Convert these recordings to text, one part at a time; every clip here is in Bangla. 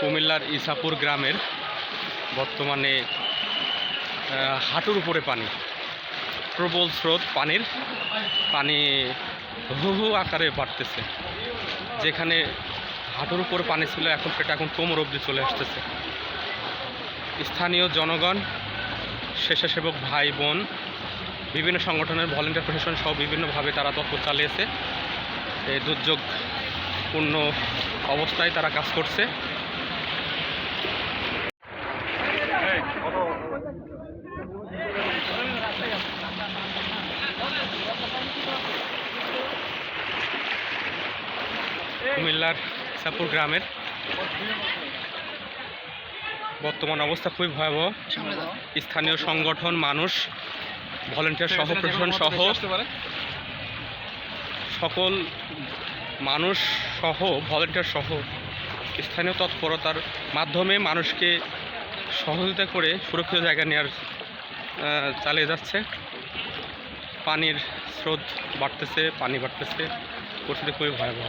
কুমিল্লার ইসাপুর গ্রামের বর্তমানে হাঁটুর উপরে পানি, প্রবল স্রোত পানির, পানি হু হু আকারে বাড়তেছে। যেখানে হাঁটুর উপর পানি ছিল, এখন সেটা এখন কোমর অবধি চলে আসতেছে। স্থানীয় জনগণ, স্বেচ্ছাসেবক ভাই বোন, বিভিন্ন সংগঠনের ভলেন্টিয়ার প্রশাসন সহ বিভিন্নভাবে তারা তৎপর চালিয়েছে। এই দুর্যোগপূর্ণ অবস্থায় তারা কাজ করছে। কুমিল্লার সাপুর গ্রামের বর্তমান অবস্থা খুবই ভয়াবহ। স্থানীয় সংগঠন, মানুষ, ভলেন্টিয়ার সহ, প্রশাসন সহ সকল মানুষ সহ ভলেন্টিয়ার সহ স্থানীয় তৎপরতার মাধ্যমে মানুষকে সহযোগিতা করে সুরক্ষিত জায়গা নেওয়ার চালিয়ে যাচ্ছে। পানির স্রোত বাড়তেছে, পানি বাড়তেছে। পরিস্থিতি খুবই ভয়াবহ।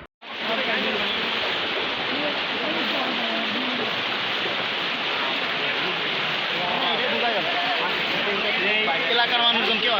কেউ